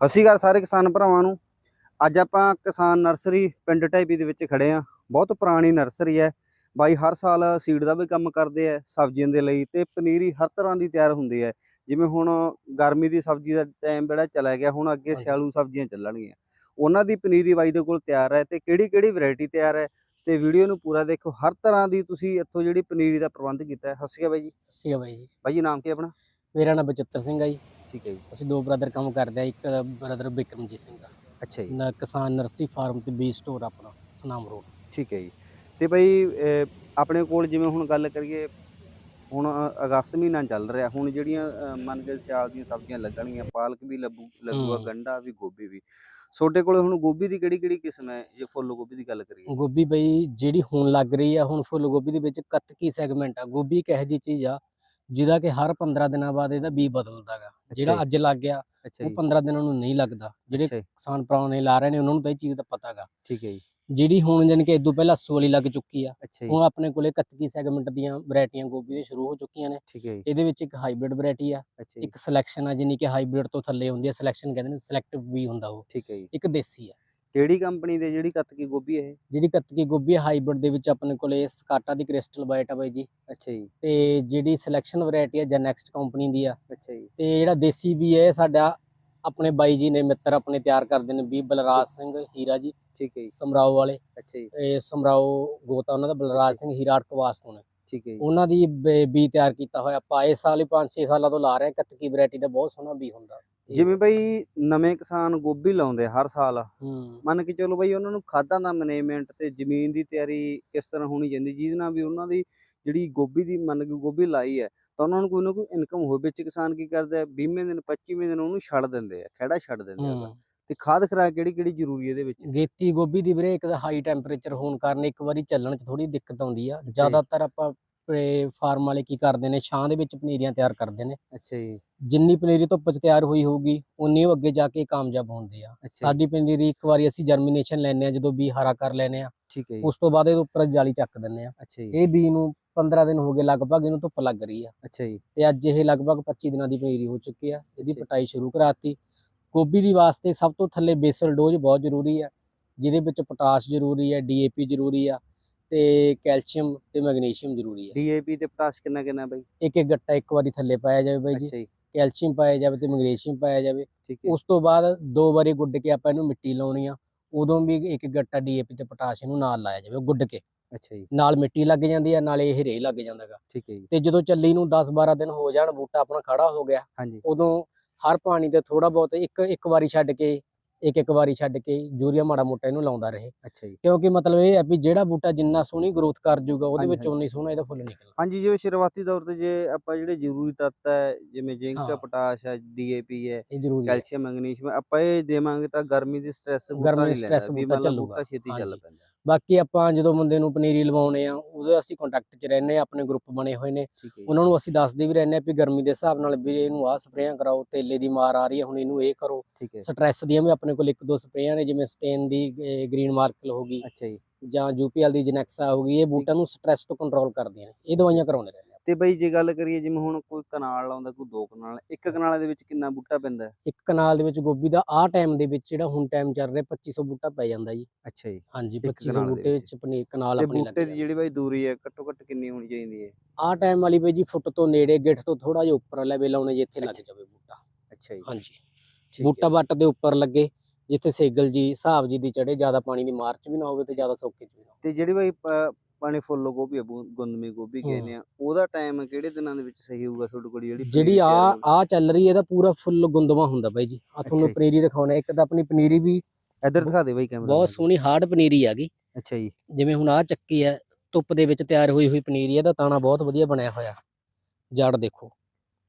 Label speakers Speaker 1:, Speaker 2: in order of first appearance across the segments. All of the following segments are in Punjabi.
Speaker 1: ਅਸੀਂ ਘਰ ਸਾਰੇ ਕਿਸਾਨ ਭਰਾਵਾਂ ਨੂੰ। ਅੱਜ ਆਪਾਂ ਕਿਸਾਨ ਨਰਸਰੀ ਪਿੰਡ ਢਾਈਪੀ ਦੇ ਵਿੱਚ ਖੜੇ ਆ ਬਹੁਤ ਪੁਰਾਣੀ ਨਰਸਰੀ ਹੈ। ਬਾਈ ਹਰ ਸਾਲ ਸੀਡ ਦਾ ਵੀ ਕੰਮ ਕਰਦੇ ਆ ਸਬਜ਼ੀਆਂ ਦੇ ਲਈ ਤੇ ਪਨੀਰੀ ਹਰ ਤਰ੍ਹਾਂ ਦੀ ਤਿਆਰ ਹੁੰਦੀ ਹੈ। ਜਿਵੇਂ ਹੁਣ ਗਰਮੀ ਦੀ ਸਬਜ਼ੀ ਦਾ ਟਾਈਮ ਜਿਹੜਾ ਚਲਾ ਗਿਆ ਹੁਣ ਅੱਗੇ। ਸਿਆਲੂ ਸਬਜ਼ੀਆਂ ਚੱਲਣਗੀਆਂ। ਉਹਨਾਂ ਦੀ ਪਨੀਰੀ ਬਾਈ ਦੇ ਕੋਲ ਤਿਆਰ ਹੈ ਤੇ ਕਿਹੜੀ ਕਿਹੜੀ ਵੈਰਾਈਟੀ ਤਿਆਰ ਹੈ ਤੇ ਵੀਡੀਓ ਨੂੰ ਪੂਰਾ ਦੇਖੋ। ਹਰ ਤਰ੍ਹਾਂ ਦੀ ਤੁਸੀਂ ਇੱਥੋਂ ਜਿਹੜੀ ਪਨੀਰੀ ਦਾ ਪ੍ਰਬੰਧ ਕੀਤਾ ਹੈ। ਸਤਿ ਸ਼੍ਰੀ ਅਕਾਲ ਬਾਈ ਜੀ।
Speaker 2: ਸੀ ਬਾਈ ਜੀ।
Speaker 1: ਬਾਈ ਜੀ ਨਾਮ ਕੀ ਆਪਣਾ?
Speaker 2: ਮੇਰਾ ਨਾਮ ਬਚਿੱਤਰ ਸਿੰਘ ਆ ਜੀ।
Speaker 1: ਠੀਕ ਹੈ ਜੀ।
Speaker 2: ਅਸੀਂ ਦੋ ਬ੍ਰਦਰ ਕੰਮ ਕਰਦੇ ਆ ਇੱਕ ਬ੍ਰਦਰ ਬਿਕਰਮਜੀਤ ਸਿੰਘ ਆ।
Speaker 1: ਅੱਛਾ ਜੀ।
Speaker 2: ਨਾ ਕਿਸਾਨ ਨਰਸਰੀ ਫਾਰਮ ਤੇ ਬੀ ਸਟੋਰ ਆਪਣਾ ਸਨਾਮ ਰੋਡ।
Speaker 1: ਠੀਕ ਹੈ ਜੀ। ਤੇ ਬਈ ਅਹ, ਆਪਣੇ ਕੋਲ ਜਿਵੇਂ ਹੁਣ ਗੱਲ ਕਰੀਏ ਹੁਣ ਅ- ਅਗਸਤ ਮਹੀਨਾ ਚੱਲ ਰਿਹਾ ਹੁਣ ਜਿਹੜੀਆਂ ਅ, ਮੰਨ ਕੇ ਸਿਆਲ ਦੀਆਂ ਸਬਜ਼ੀਆਂ ਲੱਗਣਗੀਆਂ ਪਾਲਕ ਵੀ ਲੱਗੂ ਲੱਗੂਗਾ
Speaker 2: ਹੂੰ।
Speaker 1: ਗੰਡਾ ਵੀ ਗੋਭੀ ਵੀ। ਤੁਹਾਡੇ ਕੋਲੇ ਹੁਣ ਗੋਭੀ ਦੀ ਕਿਹੜੀ ਕਿਹੜੀ ਕਿਸਮ ਹੈ ਜੇ ਫੁੱਲ ਗੋਭੀ ਦੀ ਗੱਲ ਕਰੀਏ?
Speaker 2: ਗੋਭੀ ਬਈ ਜਿਹੜੀ ਹੁਣ ਲੱਗ ਰਹੀ ਆ ਹੁਣ ਫੁੱਲ ਗੋਭੀ ਦੇ ਵਿੱਚ ਕੱਤਕੀ ਸੈਗਮੈਂਟ ਆ। ਗੋਭੀ ਇੱਕ ਇਹੋ ਜਿਹੀ ਚੀਜ਼ ਆ ਜਿਹਦਾ ਕਿ ਹਰ 15 ਦਿਨਾਂ ਬਾਅਦ ਇਹਦਾ ਬੀ ਬਦਲਦਾਗਾ। ਜਿਹੜਾ। ਅੱਜ ਲੱਗ ਗਿਆ ਉਹ
Speaker 1: ਜੀ।
Speaker 2: 15 ਦਿਨਾਂ ਨੂੰ ਨਹੀਂ ਲੱਗਦਾ। ਜਿਹੜੇ ਕਿਸਾਨ ਭਰਾਵਾਂ ਨੇ ਲਾ ਰਹੇ ਨੇ ਉਹਨਾਂ ਨੂੰ ਤਾਂ ਇਹ ਚੀਜ਼ ਦਾ ਪਤਾਗਾ।
Speaker 1: ਠੀਕ ਹੈ ਜੀ।
Speaker 2: ਜਿਹੜੀ ਹੁਣ ਜਾਣੀ ਕਿ ਇਦੋਂ ਪਹਿਲਾਂ ਅੱਸੂ ਵਾਲੀ ਲੱਗ ਚੁੱਕੀ ਆ ਹੁਣ ਆਪਣੇ ਕੋਲੇ ਕੱਤਕੀ ਸੈਗਮੈਂਟ ਦੀਆਂ ਵੈਰਾਈਟੀਆਂ ਗੋਭੀ ਦੇ ਸ਼ੁਰੂ ਹੋ ਚੁੱਕੀਆਂ ਨੇ। ਇਹਦੇ ਵਿੱਚ ਇੱਕ ਹਾਈਬ੍ਰਿਡ ਵੈਰਾਈਟੀ ਆ ਇੱਕ ਸਿਲੈਕਸ਼ਨ ਆ ਜਿਹਨੀ ਕਿ ਹਾਈਬ੍ਰਿਡ ਤੋਂ ਥੱਲੇ ਹੁੰਦੀ ਹੈ ਸਿਲੈਕਸ਼ਨ ਕਹਿੰਦੇ ਨੇ ਸਿਲੈਕਟਿਵ ਵੀ ਹੁੰਦਾ ਉਹ। ਇੱਕ ਦੇਸੀ ਆ।
Speaker 1: ਕਿਹੜੀ ਕੰਪਨੀ ਦੇ ਜਿਹੜੀ ਕੱਤਕੀ ਗੋਭੀ ਇਹ?
Speaker 2: ਜਿਹੜੀ ਕੱਤਕੀ ਗੋਭੀ ਹਾਈਬ੍ਰਿਡ ਦੇ ਵਿੱਚ ਆਪਣੇ ਕੋਲੇ ਸਕਾਟਾ ਦੀ ਕ੍ਰਿਸਟਲ ਵਾਈਟ ਆ ਬਾਈ ਜੀ।
Speaker 1: ਅੱਛਾ ਜੀ।
Speaker 2: ਤੇ ਜਿਹੜੀ ਸਿਲੈਕਸ਼ਨ ਵੈਰਾਈਟੀ ਆ ਜਾਂ ਨੈਕਸਟ ਕੰਪਨੀ ਦੀ ਆ।
Speaker 1: ਅੱਛਾ ਜੀ।
Speaker 2: ਤੇ ਜਿਹੜਾ ਦੇਸੀ ਵੀ ਹੈ ਸਾਡਾ ਆਪਣੇ ਬਾਈ ਜੀ ਨੇ ਮਿੱਤਰ ਆਪਣੇ ਤਿਆਰ ਕਰਦੇ ਨੇ ਵੀ ਬਲਰਾਜ ਸਿੰਘ ਹੀਰਾ ਜੀ।
Speaker 1: ਠੀਕ ਹੈ ਜੀ।
Speaker 2: ਸਮਰਾਓ ਵਾਲੇ।
Speaker 1: ਅੱਛਾ ਜੀ।
Speaker 2: ਇਹ ਸਮਰਾਓ ਗੋਤਾ ਉਹਨਾਂ ਦਾ ਬਲਰਾਜ ਸਿੰਘ ਹੀਰਾ ਅਟਕਵਾਸ ਤੋਂ ਨੇ।
Speaker 1: ਠੀਕ ਹੈ ਜੀ।
Speaker 2: ਉਹਨਾਂ ਦੀ ਬ- ਤਿਆਰ ਕੀਤਾ ਹੋਇਆ ਆਪਾਂ ਇਸ ਸਾਲ ਹੀ 5-6 ਸਾਲਾਂ ਤੋਂ ਲਾ ਰਹੇ ਕੱਤਕੀ ਵੈਰਾਈਟੀ ਦਾ ਬਹੁਤ ਸੋਹਣਾ ਬੀ ਹੁੰਦਾ।
Speaker 1: ਜਿਵੇਂ ਬਈ ਨਵੇਂ ਕਿਸਾਨ ਗੋਭੀ ਲਾਉਂਦੇ ਹਰ ਸਾਲ। ਮੰਨ ਕੇ ਚਲੋ ਬਈ ਉਹਨਾਂ ਨੂੰ ਖਾਦਾਂ ਦਾ ਮੈਨੇਜਮੈਂਟ ਤੇ ਜ਼ਮੀਨ ਦੀ ਤਿਆਰੀ ਕਿਸ ਤਰ੍ਹਾਂ ਹੋਣੀ ਚਾਹੀਦੀ ਜਿਹਦੇ ਨਾਲ ਵੀ ਉਹਨਾਂ ਦੀ ਜਿਹੜੀ ਗੋਭੀ ਦੀ ਮੰਨ ਕੇ ਗੋਭੀ ਲਾਈ ਹੈ ਤਾਂ ਉਹਨਾਂ ਨੂੰ ਕੋਈ ਨਾ ਕੋਈ ਇਨਕਮ ਹੋਵੇ। ਵਿੱਚ ਕਿਸਾਨ ਕੀ ਕਰਦਾ 20ਵੇਂ ਦਿਨ 25ਵੇਂ ਦਿਨ ਉਹਨੂੰ ਛੱਡ ਦਿੰਦੇ ਆ ਖੜਾ ਛੱਡ ਦਿੰਦੇ ਆ ਤੇ ਖਾਦ ਖਰਾਕ ਕਿਹੜੀ ਕਿਹੜੀ ਜ਼ਰੂਰੀ ਇਹਦੇ ਵਿੱਚ?
Speaker 2: ਗੇਤੀ ਗੋਭੀ ਦੀ ਵੀਰੇ ਇੱਕ ਤਾਂ ਹਾਈ ਟੈਂਪਰੇਚਰ ਹੋਣ ਕਾਰਨ ਇੱਕ ਵਾਰੀ ਚੱਲਣ 'ਚ ਥੋੜੀ ਦਿੱਕਤ ਆਉਂਦੀ ਆ। ਜ਼ਿਆਦਾਤਰ ਆਪਾਂ ਫਾਰਮ ਵਾਲੇ ਕੀ ਕਰਦੇ ਨੇ ਛਾਂ ਦੇ ਵਿੱਚ ਪਨੀਰੀਆਂ ਤਿਆਰ ਕਰਦੇ ਨੇ।
Speaker 1: ਅੱਛਾ ਜੀ।
Speaker 2: ਜਿੰਨੀ ਪਨੀਰੀ ਧੁੱਪ 'ਚ ਤਿਆਰ ਹੋਈ ਹੋਊਗੀ ਉਨੀ ਉਹ ਅੱਗੇ ਜਾ ਕੇ ਕਾਮਯਾਬ ਹੁੰਦੇ ਆ। ਸਾਡੀ ਪਨੀਰੀ ਇੱਕ ਵਾਰੀ ਅਸੀਂ ਜਰਮੀਨੇਸ਼ਨ ਲੈਨੇ ਆ ਜਦੋਂ ਬੀ ਹਰਾ ਕਰ ਲੈਨੇ ਆ
Speaker 1: ਠੀਕ ਹੈ ਜੀ।
Speaker 2: ਉਸ ਤੋਂ ਬਾਅਦ ਇਹਦੇ ਉੱਪਰ ਜਾਲੀ ਚੱਕ ਦਿੰਨੇ ਆ ਇਹ ਬੀ ਨੂੰ 15 ਦਿਨ ਹੋ ਗਏ ਲਗਭਗ ਇਹਨੂੰ ਧੁੱਪ ਲੱਗ ਰਹੀ ਆ।
Speaker 1: ਅੱਛਾ ਜੀ।
Speaker 2: ਤੇ ਅੱਜ ਇਹ ਲਗਭਗ 25 ਦਿਨਾਂ ਦੀ ਪਨੀਰੀ ਹੋ ਚੁੱਕੀ ਆ। ਇਹਦੀ। ਪਟਾਈ ਸ਼ੁਰੂ ਕਰਾਤੀ। ਗੋਭੀ ਦੀ ਵਾਸਤੇ ਸਭ ਤੋਂ ਥੱਲੇ ਬੇਸਲ ਡੋਜ਼ ਬਹੁਤ ਜ਼ਰੂਰੀ ਆ ਜਿਹਦੇ ਵਿੱਚ ਪੋਟਾਸ਼ ਜ਼ਰੂਰੀ ਆ ਡੀਏਪੀ ਜ਼ਰੂਰੀ ਆ ਤੇ ਕੈਲਸ਼ੀਅਮ ਤੇ ਮੈਗਨੀਸ਼ੀਅਮ ਜ਼ਰੂਰੀ ਆ
Speaker 1: ਡੀਏਪੀ ਤੇ ਪੋਟਾਸ਼ ਕਿੰਨਾ ਕਿੰਨਾ ਬਈ?
Speaker 2: ਇੱਕ ਇੱਕ ਗੱਟਾ ਇੱਕ ਵਾਰੀ ਥੱਲੇ ਪਾਇਆ ਜਾਵੇ ਬਾਈ ਜੀ। ਕੈਲਸ਼ੀਅਮ ਪਾਇਆ ਜਾਵੇ ਤੇ ਮੈਗਨੀਸ਼ੀਅਮ ਪਾਇਆ ਜਾਵੇ।
Speaker 1: ਹੈ।
Speaker 2: ਉਸ ਤੋਂ ਬਾਅਦ ਦੋ ਵਾਰੀ ਗੁੱਡ ਕੇ ਆਪਾਂ ਇਹਨੂੰ ਮਿੱਟੀ ਲਾਉਣੀ ਆ। ਉਦੋਂ ਵੀ ਇੱਕ ਗੱਟਾ ਡੀਏਪੀ ਤੇ ਪੋਟਾਸ਼ ਇਹਨੂੰ ਨਾਲ ਲਾਇਆ ਜਾਵੇ ਗੁੱਡ ਕੇ।
Speaker 1: ਅੱਛਾ ਜੀ।
Speaker 2: ਨਾਲ ਮਿੱਟੀ ਲੱਗ ਜਾਂਦੀ ਆ ਨਾਲੇ ਇਹ ਰੇਹ ਲੱਗ ਜਾਂਦਾਗਾ।
Speaker 1: ਠੀਕ ਹੈ ਜੀ।
Speaker 2: ਤੇ ਜਦੋਂ ਚੱਲੀ ਨੂੰ 10 12 ਦਿਨ ਹੋ ਜਾਣ ਬੂਟਾ ਆਪਣਾ ਖੜਾ ਹੋ ਗਿਆ।
Speaker 1: ਹਾਂਜੀ।
Speaker 2: ਉਦੋਂ ਹਰ ਪਾਣੀ ਤੇ ਥੋੜਾ ਬਹੁਤ ਇੱਕ ਇੱਕ ਵਾਰੀ ਛੱਡ ਕੇ ਇੱਕ ਇੱਕ ਵਾਰੀ ਛੱਡ ਕੇ ਯੂਰੀਆ ਮਾੜਾ ਮੋਟਾ ਇਹਨੂੰ ਲਾਉਂਦਾ ਰਹੇ
Speaker 1: ਅੱਛਾ ਜੀ
Speaker 2: ਕਿਉਂਕਿ ਮਤਲਬ ਇਹ ਹੈ ਵੀ ਜਿਹੜਾ ਬੂਟਾ ਜਿੰਨਾ ਸੋਹਣੀ ਗਰੋਥ ਕਰ ਜਾਊਗਾ ਉਹਦੇ ਵਿੱਚ। ਉਨੀ ਸੋਹਣਾ ਇਹਦਾ ਫੁੱਲ ਨਿਕਲਣਾ
Speaker 1: ਹਾਂਜੀ ਜਿਵੇਂ ਸ਼ੁਰੂਆਤੀ ਤੌਰ ਤੇ ਜੇ ਆਪਾਂ ਜਿਹੜੇ ਜ਼ਰੂਰੀ ਤੱਤ ਹੈ ਜਿਵੇਂ ਜ਼ਿੰਕ। ਪੋਟਾਸ਼ ਹੈ ਡੀਏਪੀ ਹੈ ਕੈਲਸ਼ੀਅਮ ਮੈਗਨੀਸ਼ੀਅਮ ਆਪਾਂ ਇਹ ਦੇਵਾਂਗੇ ਤਾਂ ਗਰਮੀ ਦੀ ਸਟ੍ਰੈਸ
Speaker 2: ਗਰਮੀ stress ਬੂਟਾ ਚੱਲੂਗਾ।
Speaker 1: ਛੇਤੀ ਚੱਲ। ਪੈਂਦਾ
Speaker 2: ਬਾਕੀ ਆਪਾਂ ਜਦੋਂ ਬੰਦੇ ਨੂੰ ਪਨੀਰੀ ਲਵਾਉਣੇ ਆ ਉਹਦੇ ਅਸੀਂ ਕੰਟੈਕਟ 'ਚ ਰਹਿੰਦੇ ਆ ਆਪਣੇ ਗਰੁੱਪ ਬਣੇ ਹੋਏ ਨੇ। ਉਹਨਾਂ ਨੂੰ ਅਸੀਂ ਦੱਸਦੇ ਵੀ ਰਹਿੰਦੇ ਆ ਵੀ ਗਰਮੀ ਦੇ ਹਿਸਾਬ ਨਾਲ ਵੀ ਇਹਨੂੰ ਆਹ ਸਪਰੇਆਂ ਕਰਾਓ ਤੇਲੇ ਦੀ ਮਾਰ ਆ ਰਹੀ ਹੈ ਹੁਣ ਇਹਨੂੰ ਇਹ ਕਰੋ। ਸਟ੍ਰੈਸ ਦੀਆਂ ਵੀ ਆਪਣੇ ਕੋਲ ਇੱਕ ਦੋ ਸਪਰੇਆਂ ਨੇ ਜਿਵੇਂ ਸਟੇਨ ਦੀ ਗ੍ਰੀਨ ਮਾਰਕਲ ਹੋ ਗਈ
Speaker 1: ਅੱਛਾ ਜੀ।
Speaker 2: ਜਾਂ ਯੂਪੀਐਲ ਦੀ ਜਨੈਕਸਾ ਹੋ ਗਈ ਇਹ ਬੂਟਾਂ ਨੂੰ ਸਟ੍ਰੈਸ ਤੋਂ ਕੰਟਰੋਲ ਕਰਦੀਆਂ ਨੇ ਇਹ ਦਵਾਈਆਂ ਕਰਾਉਂਦੇ ਰਹਿੰਦੇ
Speaker 1: ਤੇ ਬਈ ਜੇ ਗੱਲ ਕਰੀਏ ਜਿਵੇਂ ਹੁਣ ਕੋਈ ਕਨਾਲ ਲਾਉਂਦਾ ਕੋਈ ਦੋ ਕਨਾਲ ਇੱਕ ਕਨਾਲ ਦੇ ਵਿੱਚ ਕਿੰਨਾ ਬੂਟਾ ਪੈਂਦਾ? ਹੈ?
Speaker 2: ਇੱਕ ਕਨਾਲ ਦੇ ਵਿੱਚ ਗੋਭੀ ਦਾ ਆਹ ਟਾਈਮ ਦੇ ਵਿੱਚ ਜਿਹੜਾ ਹੁਣ ਟਾਈਮ ਚੱਲ ਰਿਹਾ 2500 ਬੂਟਾ ਪੈ ਜਾਂਦਾ ਜੀ।
Speaker 1: ਅੱਛਾ ਜੀ।
Speaker 2: ਹਾਂਜੀ
Speaker 1: ਇੱਕ
Speaker 2: 2500
Speaker 1: ਕਨਾਲ ਦੇ
Speaker 2: ਬੂਟੇ
Speaker 1: ਵਿੱਚ।
Speaker 2: ਵਿੱਚ ਕਨਾਲ
Speaker 1: ਤੇ
Speaker 2: ਆਪਣੀ
Speaker 1: ਬੂਟੇ ਦੀ
Speaker 2: ਲੱਗ
Speaker 1: ਜਿਹੜੀ ਬਈ ਦੂਰੀ ਹੈ ਘੱਟੋ ਘੱਟ ਕਿੰਨੀ ਹੋਣੀ ਚਾਹੀਦੀ ਹੈ?
Speaker 2: ਆਹ ਟਾਈਮ ਵਾਲੀ ਬਈ ਜੀ ਫੁੱਟ ਤੋਂ ਨੇੜੇ ਗਿੱਠ ਤੋਂ ਥੋੜਾ ਜਿਹਾ ਉੱਪਰ ਲੈਵੇ ਲਾਉਣੇ ਜਿੱਥੇ ਲੱਗ ਜਾਵੇ ਬੂਟਾ।
Speaker 1: ਅੱਛਾ ਜੀ।
Speaker 2: ਹਾਂਜੀ।
Speaker 1: ਠੀਕ
Speaker 2: ਬੂਟਾ। ਵੱਟ ਦੇ ਉੱਪਰ ਲੱਗੇ ਜਿੱਥੇ ਸੇਗਲ ਜੀ ਹਿਸਾਬ ਜੀ ਦੀ ਚੜੇ ਜ਼ਿਆਦਾ ਪਾਣੀ ਦੀ ਮਾਰਚ ਵੀ ਨਾ ਹੋਵੇ ਤੇ ਜ਼ਿਆਦਾ ਸੌਕੇ ਚ ਵੀ ਨਾ ਹੋਵੇ।
Speaker 1: ਤੇ ਜਿਹੜੀ ਬਈ ਪ- ਪਾਣੀ ਫੁੱਲ ਗੋਭੀ ਆ ਬੂ- ਗੁੰਦਮੀ ਗੋਭੀ। ਕਹਿੰਦੇ ਆ ਉਹਦਾ ਟਾਈਮ ਕਿਹੜੇ ਦਿਨਾਂ ਦੇ ਵਿੱਚ ਸਹੀ ਹੋਊਗਾ ਤੁਹਾਡੇ ਕੋਲ ਜਿਹੜੀ
Speaker 2: ਜਿਹੜੀ
Speaker 1: ਪਨੀਰੀ
Speaker 2: ਆ
Speaker 1: ਤਿਆਰ ਹੋਊ?
Speaker 2: ਆ ਚੱਲ ਰਹੀ ਹੈ ਇਹਦਾ ਪੂਰਾ ਫੁੱਲ ਗੁੰਦਵਾ ਹੁੰਦਾ ਬਾਈ ਜੀ। ਆ ਤੁਹਾਨੂੰ
Speaker 1: ਜੀ।
Speaker 2: ਪਨੀਰੀ ਦਿਖਾਉਣਾ ਇੱਕ ਤਾਂ ਆਪਣੀ ਪਨੀਰੀ ਵੀ
Speaker 1: ਇੱਧਰ ਦਿਖਾ ਦੇ ਬਈ ਕੈਮਰਾ
Speaker 2: ਬਹੁਤ ਸੋਹਣੀ ਹਾਰਡ ਪਨੀਰੀ ਹੈਗੀ
Speaker 1: ਅੱਛਾ ਜੀ।
Speaker 2: ਜਿਵੇਂ ਹੁਣ ਆ ਚੱਕੀ ਹੈ ਧੁੱਪ ਦੇ ਵਿੱਚ ਤਿਆਰ ਹੋਈ ਹੋਈ ਪਨੀਰੀ ਹੈ ਦਾ ਤਾਣਾ ਬਹੁਤ ਵਧੀਆ ਬਣਿਆ ਹੋਇਆ ਜੜ ਦੇਖੋ।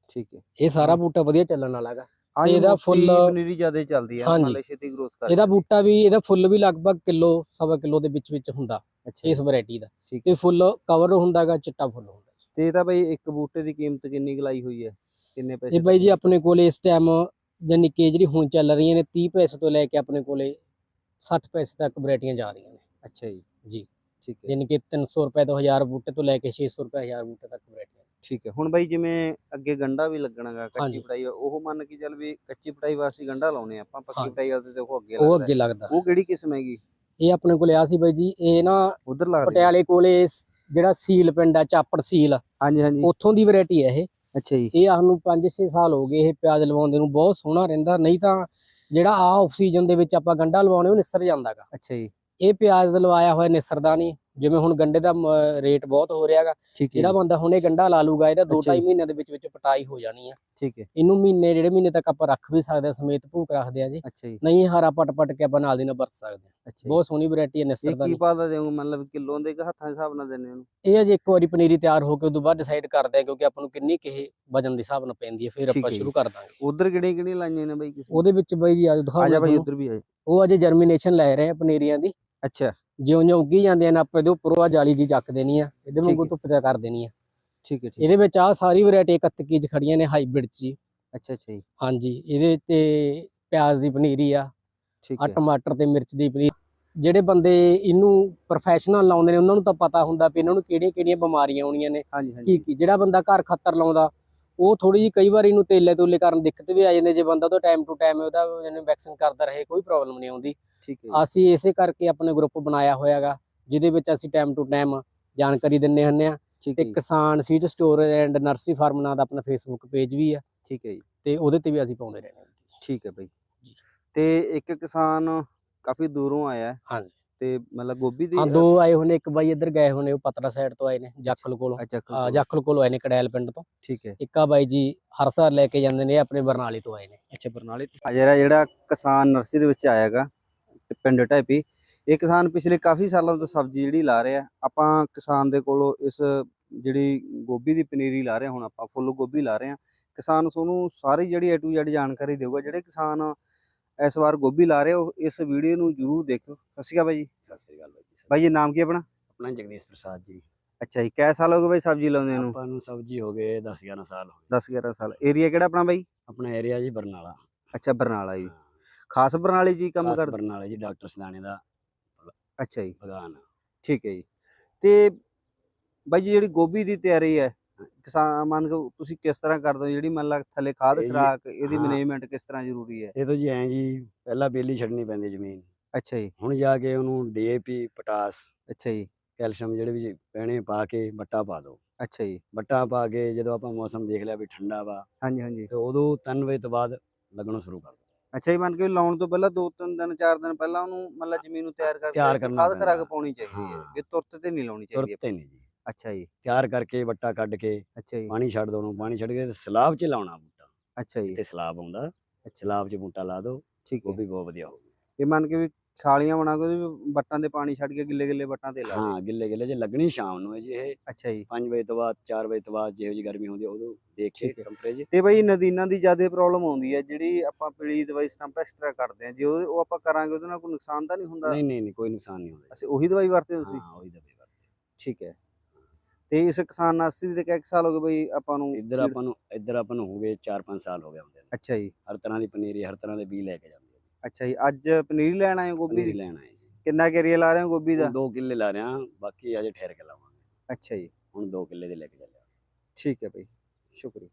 Speaker 1: ਠੀਕ ਹੈ।
Speaker 2: ਇਹ ਸਾਰਾ ਬੂਟਾ ਵਧੀਆ ਚੱਲਣ ਵਾਲਾ ਹੈਗਾ। ਤੇ ਇਹਦਾ
Speaker 1: ਫੁੱਲ ਪਨੀਰੀ ਜ਼ਿਆਦਾ ਚੱਲਦੀ ਹੈ
Speaker 2: ਹਾਂਜੀ।
Speaker 1: ਛੇਤੀ ਗਰੋਥ ਕਰ
Speaker 2: ਇਹਦਾ ਬੂਟਾ ਵੀ ਇਹਦਾ ਫੁੱਲ ਵੀ ਲਗਭਗ ਕਿਲੋ ਸਵਾ ਕਿਲੋ ਦੇ ਵਿੱਚ ਵਿੱਚ ਹੁੰਦਾ
Speaker 1: ਅੱਛਾ।
Speaker 2: ਇਸ। ਵੈਰਾਈਟੀ ਦਾ।
Speaker 1: ਠੀਕ
Speaker 2: ਤੇ ਫੁੱਲ ਕਵਰ ਹੁੰਦਾਗਾ ਚਿੱਟਾ ਫੁੱਲ ਹੁੰਦਾ
Speaker 1: ਤੇ ਇਹ ਤਾਂ ਬਈ ਇੱਕ ਬੂਟੇ ਦੀ ਕੀਮਤ ਕਿੰਨੀ ਗਲਾਈ ਹੋਈ ਹੈ? ਕਿੰਨੇ ਪੈਸੇ
Speaker 2: ਇਹ ਬਾਈ ਜੀ ਆਪਣੇ ਕੋਲੇ ਇਸ ਟਾਈਮ ਜਾਨੀ ਕਿ ਜਿਹੜੀ ਹੁਣ ਚੱਲ ਰਹੀਆਂ ਨੇ 30 ਪੈਸੇ ਤੋਂ ਲੈ ਕੇ ਆਪਣੇ ਕੋਲੇ 60 ਪੈਸੇ ਤੱਕ ਵੈਰਾਈਟੀਆਂ ਜਾ ਰਹੀਆਂ ਨੇ।
Speaker 1: ਅੱਛਾ ਜੀ।
Speaker 2: ਜੀ।
Speaker 1: ਠੀਕ ਹੈ।
Speaker 2: ਜਾਨੀ ਕਿ 300 ਰੁਪਏ ਤੋਂ 1000 ਬੂਟੇ ਤੋਂ ਲੈ ਕੇ 600 ਰੁਪਏ 1000 ਬੂਟੇ ਤੱਕ ਵੈਰਾਈਟੀਆਂ
Speaker 1: ਠੀਕ ਹੈ ਹੁਣ ਬਾਈ ਜਿਵੇਂ ਅੱਗੇ ਗੰਡਾ ਵੀ ਲੱਗਣਾਗਾ ਕੱਚੀ
Speaker 2: ਹਾਂਜੀ।
Speaker 1: ਪਟਾਈ ਉਹ ਮੰਨ ਕੇ ਚੱਲ ਵੀ ਕੱਚੀ ਪਟਾਈ ਵਾਸਤੇ ਗੰਡਾ ਲਾਉਣੇ ਆਪਾਂ ਪੱਕੀ
Speaker 2: ਹਾਂਜੀ।
Speaker 1: ਪਟਾਈ ਵਾਸਤੇ ਅੱਗੇ
Speaker 2: ਉਹ
Speaker 1: ਲੱਗਦਾ
Speaker 2: ਅੱਗੇ
Speaker 1: ਹੈ।
Speaker 2: ਲੱਗਦਾ
Speaker 1: ਉਹ ਕਿਹੜੀ ਕਿਸਮ ਹੈਗੀ
Speaker 2: ਇਹ ਆਪਣੇ ਕੋਲੇ ਆ ਸੀ ਬਾਈ ਜੀ ਇਹ ਨਾ
Speaker 1: ਉਧਰ ਲੱਗਦੀ ਹੈ।
Speaker 2: ਪਟਿਆਲੇ ਕੋਲੇ ਸ- ਜਿਹੜਾ ਸੀਲ ਪਿੰਡ ਆ ਚਾਪੜ ਸੀਲ
Speaker 1: ਹਾਂਜੀ ਹਾਂਜੀ
Speaker 2: ਉੱਥੋਂ ਦੀ ਵੈਰਾਈਟੀ ਹੈ ਇਹ
Speaker 1: ਅੱਛਾ ਜੀ
Speaker 2: ਇਹ ਸਾਨੂੰ 5-6 ਸਾਲ ਹੋ ਗਏ ਇਹ ਪਿਆਜ਼ ਲਵਾਉਂਦੇ ਨੂੰ ਬਹੁਤ ਸੋਹਣਾ ਰਹਿੰਦਾ ਨਹੀਂ ਤਾਂ ਜਿਹੜਾ ਆ ਆਫ ਸੀਜ਼ਨ ਦੇ ਵਿੱਚ ਆਪਾਂ ਗੰਡਾ ਲਵਾਉਣੇ ਉਹ ਨਿਸਰ ਜਾਂਦਾਗਾ
Speaker 1: ਅੱਛਾ ਜੀ
Speaker 2: ਇਹ ਪਿਆਜ਼ ਦਾ ਲਵਾਇਆ ਹੋਇਆ ਨਿਸਰਦਾ ਨਹੀਂ ਜਿਵੇਂ ਹੁਣ ਗੰਡੇ ਦਾ ਰੇਟ ਬਹੁਤ ਹੋ ਰਿਹਾਗਾ
Speaker 1: ਠੀਕ ਹੈ
Speaker 2: ਜਿਹੜਾ
Speaker 1: ਜੀ,
Speaker 2: ਬੰਦਾ ਹੁਣੇ ਗੰਡਾ ਲਾ ਲੂਗਾ ਇਹਦਾ
Speaker 1: ਅੱਛਾ
Speaker 2: 2-2.5
Speaker 1: ਜੀ।
Speaker 2: ਮਹੀਨਿਆਂ ਦੇ ਵਿੱਚ ਵਿੱਚ ਪਟਾਈ ਹੋ ਜਾਣੀ ਆ।
Speaker 1: ਠੀਕ ਹੈ।
Speaker 2: ਇਹਨੂੰ ਮਹੀਨੇ ਜਿਹੜੇ ਮਹੀਨੇ ਤੱਕ ਆਪਾਂ ਰੱਖ ਵੀ ਸਕਦੇ ਆ ਸਮੇਤ ਭੂਕ ਰੱਖਦੇ ਆ ਜੀ।
Speaker 1: ਅੱਛਾ ਜੀ।
Speaker 2: ਨਹੀਂ ਹਰਾ ਪਟ ਪਟ ਕੇ ਆਪਾਂ ਨਾਲ ਦੀ ਨਾਲ ਵਰਤ ਸਕਦੇ ਆ
Speaker 1: ਜੀ।
Speaker 2: ਬਹੁਤ ਸੋਹਣੀ ਵੈਰਾਈਟੀ ਹੈ
Speaker 1: ਇਹ
Speaker 2: ਨਿਸਰਦਾ
Speaker 1: ਕੀ ਪਾਦਾ ਦੇਵਾਂਗੇ ਮਤਲਬ ਕਿਲੋ ਦੇ ਕਿ ਹੱਥਾਂ ਦੇ ਹਿਸਾਬ ਨਾਲ ਦਿੰਦੇ ਉਹਨੂੰ
Speaker 2: ਇਹ ਅਜੇ ਇੱਕ ਵਾਰੀ ਪਨੀਰੀ ਤਿਆਰ ਹੋ ਕੇ ਉਦੋਂ ਬਾਅਦ ਡਿਸਾਈਡ ਕਰਦੇ ਆ ਕਿਉਂਕਿ ਆਪਾਂ ਨੂੰ ਕਿੰਨੀ ਕਿਹ ਵਜਨ ਦੇ ਹਿਸਾਬ ਨਾਲ ਪੈਂਦੀ ਹੈ ਫਿਰ ਆਪਾਂ
Speaker 1: ਜੀ।
Speaker 2: ਸ਼ੁਰੂ ਕਰ ਦਾਂਗੇ।
Speaker 1: ਉਧਰ ਕਿਹੜੇ ਕਿਹੜੇ ਲਾਈਆਂ ਨੇ ਬਾਈ ਕਿਸੇ
Speaker 2: ਉਹਦੇ ਵਿੱਚ ਬਾਈ ਜੀ ਅੱਜ
Speaker 1: ਆ ਜਾ ਬਾਈ। ਉਧਰ ਵੀ ਆ
Speaker 2: ਉਹ ਅਜੇ ਜਰਮੀਨੇਸ਼ਨ ਲੈ ਰਹੇ ਆ ਪਨੀਰੀਆਂ ਦੀ।
Speaker 1: ਅੱਛਾ।
Speaker 2: ਜਿਉਂ ਜਿਉਂ ਉੱਗੀ ਜਾਂਦੀਆਂ ਨੇ ਆਪਾਂ ਇਹਦੇ ਉੱਪਰੋਂ ਆ ਜਾਲੀ ਜੀ ਚੱਕ ਦੇਣੀ ਆ ਇਹਦੇ ਵਾਂਗੂ। ਧੁੱਪ ਤੇ ਕਰ ਦੇਣੀ ਆ।
Speaker 1: ਠੀਕ ਹੈ ਠੀਕ
Speaker 2: ਇਹਦੇ ਵਿੱਚ ਆ ਸਾਰੀ ਵੈਰਾਈਟੀ 31 ਚ ਖੜੀਆਂ ਨੇ ਹਾਈਬ੍ਰਿਡ ਚ।
Speaker 1: ਅੱਛਾ ਅੱਛਾ ਜੀ।
Speaker 2: ਹਾਂਜੀ ਇਹਦੇ ਤੇ ਪਿਆਜ਼ ਦੀ ਪਨੀਰੀ ਆ
Speaker 1: ਠੀਕ
Speaker 2: ਆ ਟਮਾਟਰ ਤੇ ਮਿਰਚ ਦੀ ਪਨੀਰੀ। ਜਿਹੜੇ ਬੰਦੇ ਇਹਨੂੰ ਪ੍ਰੋਫੈਸ਼ਨਲ ਲਾਉਂਦੇ ਨੇ ਉਹਨਾਂ ਨੂੰ ਤਾਂ ਪਤਾ ਹੁੰਦਾ ਵੀ ਇਹਨਾਂ ਨੂੰ ਕਿਹੜੀਆਂ ਕਿਹੜੀਆਂ ਬਿਮਾਰੀਆਂ ਆਉਣੀਆਂ ਨੇ। ਕੀ ਕੀ ਜਿਹੜਾ ਬੰਦਾ ਘਰ ਖੱਤਰ ਲਾਉਂਦਾ ਉਹ ਥੋੜੀ ਜਿਹੀ ਕਈ ਵਾਰ ਇਹਨੂੰ ਤੇਲੇ ਤੋਲੇ ਕਰਨ ਦਿੱਕਤ ਵੀ ਆ ਜਾਂਦੀ ਜੇ ਬੰਦਾ ਉਹਦਾ ਟਾਈਮ ਟੂ ਟਾਈਮ ਉਹਦਾ ਜਿਹਨੂੰ ਵੈਕਸੀਨ ਕਰਦਾ ਰਹੇ ਕੋਈ ਪ੍ਰੋਬਲਮ ਨਹੀਂ ਆਉਂਦੀ।
Speaker 1: ਠੀਕ ਹੈ ਜੀ,
Speaker 2: ਅਸੀਂ ਇਸੇ ਕਰਕੇ ਆਪਣੇ ਗਰੁੱਪ ਬਣਾਇਆ ਹੋਇਆਗਾ ਜਿਹਦੇ ਵਿੱਚ ਅਸੀਂ ਟਾਈਮ ਟੂ ਟਾਈਮ ਜਾਣਕਾਰੀ ਦਿੰਨੇ ਹੁੰਨੇ ਆ ਤੇ
Speaker 1: ਜੀ,
Speaker 2: Kisan seed store and nursery farm ਨਾਂ ਦਾ ਆਪਣਾ ਫੇਸਬੁੱਕ ਪੇਜ ਵੀ ਆ।
Speaker 1: ਠੀਕ ਹੈ ਜੀ।
Speaker 2: ਤੇ ਉਹਦੇ ਤੇ ਵੀ ਅਸੀਂ ਪਾਉਂਦੇ ਰਹਿੰਦੇ
Speaker 1: ਠੀਕ ਹੈ ਬਾਈ।
Speaker 2: ਜੀ।
Speaker 1: ਤੇ ਇੱਕ ਕਿਸਾਨ ਕਾਫੀ ਦੂਰੋਂ ਆਇਆ ਹੈ।
Speaker 2: ਹਾਂਜੀ।
Speaker 1: ਤੇ ਮਤਲਬ ਗੋਭੀ ਦੀ
Speaker 2: ਹਾਂ ਦੋ ਆਏ ਹੋਣੇ ਇੱਕ ਬਾਈ ਇੱਧਰ ਗਏ ਹੋਣੇ ਉਹ ਪਤਰਾ ਸਾਈਡ ਤੋਂ ਆਏ ਨੇ ਜਾਖਲ ਕੋਲੋਂ।
Speaker 1: ਅੱਛਾ
Speaker 2: ਆ ਜਾਖਲ ਕੋਲੋਂ ਆਏ ਨੇ ਕੜੈਲ ਪਿੰਡ ਤੋਂ।
Speaker 1: ਠੀਕ ਹੈ।
Speaker 2: ਇੱਕ ਬਾਈ ਜੀ ਹਰ ਸਾਲ ਲੈ ਕੇ ਜਾਂਦੇ ਨੇ ਆਪਣੇ ਬਰਨਾਲੇ ਤੋਂ ਆਏ ਨੇ।
Speaker 1: ਅੱਛਾ ਬਰਨਾਲੇ ਤੋਂ। ਜਿਹੜਾ ਜਿਹੜਾ ਕਿਸਾਨ ਨਰਸਰੀ ਦੇ ਵਿੱਚ ਆਇਆਗਾ ਪਿੰਡ ਢਾਪੀ ਇਹ ਕਿਸਾਨ ਪਿਛਲੇ ਕਾਫੀ ਸਾਲਾਂ ਤੋਂ ਸਬਜ਼ੀ ਜਿਹੜੀ ਲਾ ਰਿਹਾ ਆਪਾਂ ਕਿਸਾਨ ਦੇ ਕੋਲੋਂ ਇਸ ਜਿਹੜੀ ਗੋਭੀ ਦੀ ਪਨੀਰੀ ਲਾ ਰਹੇ ਹਾਂ ਹੁਣ ਆਪਾਂ ਫੁੱਲ ਗੋਭੀ ਲਾ ਰਹੇ ਹਾਂ। ਕਿਸਾਨ ਤੁਹਾਨੂੰ ਸਾਰੀ ਜਿਹੜੀ ਏ ਟੂ ਜ਼ੈਡ ਜਾਣਕਾਰੀ ਦੇਊਗਾ ਜਿਹੜੇ ਕਿਸਾਨ ਇਸ ਵਾਰ ਗੋਭੀ ਲਾ ਰਹੇ ਹੋ ਇਸ ਵੀਡੀਓ ਨੂੰ ਜਰੂਰ ਦੇਖਿਓ। ਸਤਿ ਸ਼੍ਰੀ ਅਕਾਲ ਬਾਈ ਜੀ।
Speaker 3: ਸਤਿ ਸ੍ਰੀ ਅਕਾਲ ਬਾਈ ਜੀ
Speaker 1: ਬਾਈ ਜੀ ਨਾਮ ਕੀ ਹੈ ਆਪਣਾ?
Speaker 3: ਆਪਣਾ ਜਗਦੀਸ਼ ਪ੍ਰਸਾਦ ਜੀ।
Speaker 1: ਅੱਛਾ ਜੀ ਕੈ ਸਾਲ ਹੋ ਗਏ ਬਾਈ ਸਬਜ਼ੀ ਲਾਉਂਦੇ ਨੂੰ?
Speaker 3: ਆਪਾਂ ਨੂੰ ਸਬਜ਼ੀ ਹੋ ਗਏ 10 11 ਸਾਲ ਹੋ ਗਏ।
Speaker 1: 10 11 ਸਾਲ। ਏਰੀਆ ਕਿਹੜਾ ਆਪਣਾ ਬਾਈ?
Speaker 3: ਆਪਣਾ ਏਰੀਆ ਜੀ ਬਰਨਾਲਾ।
Speaker 1: ਅੱਛਾ ਬਰਨਾਲਾ ਜੀ। ਖਾਸ ਬਰਨਾਲੇ ਜੀ ਕੰਮ ਕਰਦੇ?
Speaker 3: ਬਰਨਾਲਾ ਜੀ ਡਾਕਟਰ ਸਦਾਨੇ ਦਾ
Speaker 1: ਅੱਛਾ ਜੀ।
Speaker 3: ਬਗਾਨ
Speaker 1: ਠੀਕ ਹੈ ਜੀ। ਤੇ ਬਾਈ ਜੀ ਜਿਹੜੀ ਗੋਭੀ ਦੀ ਤਿਆਰੀ ਹੈ ਕਿਸਾਨ ਮੰਨ ਕੇ ਤੁਸੀਂ ਕਿਸ ਤਰ੍ਹਾਂ ਕਰਦੇ ਹੋ? ਜਿਹੜੀ ਮੰਨ ਲਾ ਥੱਲੇ ਖਾਦ
Speaker 3: ਇਹ ਜੀ,
Speaker 1: ਖਰਾਕ ਇਹਦੀ
Speaker 3: ਹਾਂ।
Speaker 1: ਮੈਨੇਜਮੈਂਟ ਕਿਸ ਤਰ੍ਹਾਂ ਜ਼ਰੂਰੀ ਹੈ?
Speaker 3: ਇਹ ਤਾਂ ਜੀ ਐਂ ਜੀ ਪਹਿਲਾਂ ਬੇਲੀ ਛੱਡਣੀ ਪੈਂਦੀ ਜ਼ਮੀਨ।
Speaker 1: ਅੱਛਾ ਜੀ।
Speaker 3: ਹੁਣ ਜਾ ਕੇ ਉਹਨੂੰ ਡੀਏਪੀ ਪਟਾਸ
Speaker 1: ਅੱਛਾ ਜੀ।
Speaker 3: ਕੈਲਸ਼ੀਅਮ ਜਿਹੜੇ ਵੀ ਪੈਣੇ ਪਾ ਕੇ ਬੱਟਾ ਪਾ ਦਿਓ
Speaker 1: ਅੱਛਾ ਜੀ।
Speaker 3: ਬੱਟਾ ਪਾ ਕੇ ਜਦੋਂ ਆਪਾਂ ਮੌਸਮ ਦੇਖ ਲਿਆ ਵੀ ਠੰਡਾ ਵਾ
Speaker 1: ਹਾਂਜੀ ਹਾਂਜੀ।
Speaker 3: ਤੇ ਉਦੋਂ 3 ਵਜੇ ਤੋਂ ਬਾਅਦ ਲੱਗਣੋਂ ਸ਼ੁਰੂ ਕਰ ਦਿਓ
Speaker 1: ਅੱਛਾ ਜੀ ਮੰਨ ਕੇ ਲਾਉਣ ਤੋਂ ਪਹਿਲਾਂ ਦੋ ਤਿੰਨ ਦਿਨ ਚਾਰ ਦਿਨ ਪਹਿਲਾਂ ਉਹਨੂੰ ਮਤਲਬ ਜ਼ਮੀਨ ਨੂੰ ਤਿਆਰ ਕਰਕੇ
Speaker 3: ਤਿਆਰ
Speaker 1: ਤੇ
Speaker 3: ਕਰਨਾ
Speaker 1: ਖਾਦ ਖਰਾਕ
Speaker 3: ਪੈਂਦਾ।
Speaker 1: ਪਾਉਣੀ ਚਾਹੀਦੀ ਹੈ
Speaker 3: ਹਾਂ।
Speaker 1: ਵੀ ਤੁਰਤ ਤੇ ਨਹੀਂ ਲਾਉਣੀ ਚਾਹੀਦੀ
Speaker 3: ਤੁਰਤੇ ਨਹੀਂ ਜੀ।
Speaker 1: ਅੱਛਾ ਜੀ।
Speaker 3: ਤਿਆਰ ਕਰਕੇ ਬੱਟਾ ਕੱਢ ਕੇ
Speaker 1: ਅੱਛਾ ਜੀ।
Speaker 3: ਪਾਣੀ ਛੱਡ ਦੋ ਉਹਨੂੰ ਪਾਣੀ ਛੱਡ ਕੇ ਸਲਾਬ 'ਚ ਲਾਉਣਾ ਬੂਟਾ।
Speaker 1: ਅੱਛਾ ਜੀ।
Speaker 3: ਤੇ ਸਲਾਬ ਆਉਂਦਾ
Speaker 1: ਅੱਛਾ
Speaker 3: ਸਲਾਬ 'ਚ ਬੂਟਾ ਲਾ ਦਿਓ
Speaker 1: ਠੀਕ
Speaker 3: ਉਹ
Speaker 1: ਹੈ।
Speaker 3: ਵੀ ਬਹੁਤ ਵਧੀਆ ਹੋਊਗਾ।
Speaker 1: ਇਹ ਮੰਨ ਕੇ ਵੀ ਛਾਲੀਆਂ ਬਣਾ ਕੇ ਵੱਟਾਂ ਦੇ ਪਾਣੀ ਛੱਡ ਕੇ ਗਿੱਲੇ ਗਿੱਲੇ ਵੱਟਾਂ ਤੇ ਲਾ ਦੇ
Speaker 3: ਹਾਂ ਗਿੱਲੇ ਗਿੱਲੇ ਜੇ ਲੱਗਣੀ ਸ਼ਾਮ ਨੂੰ ਹੈ ਜੀ ਇਹ
Speaker 1: ਅੱਛਾ ਜੀ।
Speaker 3: 5 ਵਜੇ ਤੋਂ ਬਾਅਦ 4 ਵਜੇ ਤੋਂ ਬਾਅਦ ਜਿਹੋ ਜੀ ਗਰਮੀ ਹੁੰਦੀ ਹੈ ਉਦੋਂ ਦੇਖ ਕੇ। ਟੈਂਪਰੇਚਰ
Speaker 1: ਤੇ ਬਈ ਨਦੀਨਾਂ ਦੀ ਜ਼ਿਆਦਾ ਪ੍ਰੋਬਲਮ ਆਉਂਦੀ ਹੈ ਜਿਹੜੀ ਆਪਾਂ ਪੀਲੀ ਦਵਾਈ ਸਟੰਪ ਐਕਸਟਰਾ ਕਰਦੇ ਆ ਜੇ ਉਹ ਉਹ ਆਪਾਂ ਕਰਾਂਗੇ ਉਹਦੇ ਨਾਲ ਕੋਈ ਨੁਕਸਾਨ ਤਾਂ ਨਹੀਂ ਹੁੰਦਾ?
Speaker 3: ਨਹੀਂ ਨਹੀਂ ਕੋਈ ਨੁਕਸਾਨ ਨਹੀਂ ਹੁੰਦਾ
Speaker 1: ਅਸੀਂ ਉਹੀ ਦਵਾਈ ਵਰਤੇ ਤੁਸੀਂ?
Speaker 3: ਹਾਂ ਉਹੀ ਦਵੇ
Speaker 1: ਠੀਕ ਹੈ। ਤੇ ਇਸ ਕਿਸਾਨ ਨਰਸਰੀ ਦੇ ਕਿੰਨੇ ਸਾਲ ਹੋ ਗਏ ਬਈ ਆਪਾਂ ਨੂੰ
Speaker 3: ਇੱਧਰ? ਆਪਾਂ ਨੂੰ ਇੱਧਰ ਆਪਾਂ ਨੂੰ ਹੋ ਗਏ 4-5 ਸਾਲ ਹੋ ਗਏ ਹੁੰਦੇ ਨੇ।
Speaker 1: ਅੱਛਾ ਜੀ।
Speaker 3: ਹਰ ਤਰ੍ਹਾਂ ਦੀ ਪਨੀਰੀ ਹਰ ਤਰ੍ਹਾਂ ਦੇ ਬੀਜ ਲੈ ਕੇ ਜਾਂਦੇ ਆ
Speaker 1: ਅੱਛਾ ਜੀ ਅੱਜ ਪਨੀਰੀ ਲੈਣ ਆਏ ਗੋਭੀ ਦੀ?
Speaker 3: ਲੈਣ ਆਏ
Speaker 1: ਕਿੰਨਾ ਏਰੀਆ ਲਾ ਰਹੇ ਹੋ ਗੋਭੀ ਦਾ?
Speaker 3: ਹੁਣ ਦੋ ਕਿੱਲੇ ਲਾ ਰਿਆਂ ਬਾਕੀ ਅਜੇ ਠਹਿਰ ਕੇ ਲਾਵਾਂਗੇ।
Speaker 1: ਅੱਛਾ ਜੀ।
Speaker 3: ਹੁਣ 2 ਕਿੱਲੇ ਦੇ ਲੈ ਕੇ ਚੱਲਿਆ
Speaker 1: ਠੀਕ ਹੈ ਬਈ ਸ਼ੁਕਰੀਆ।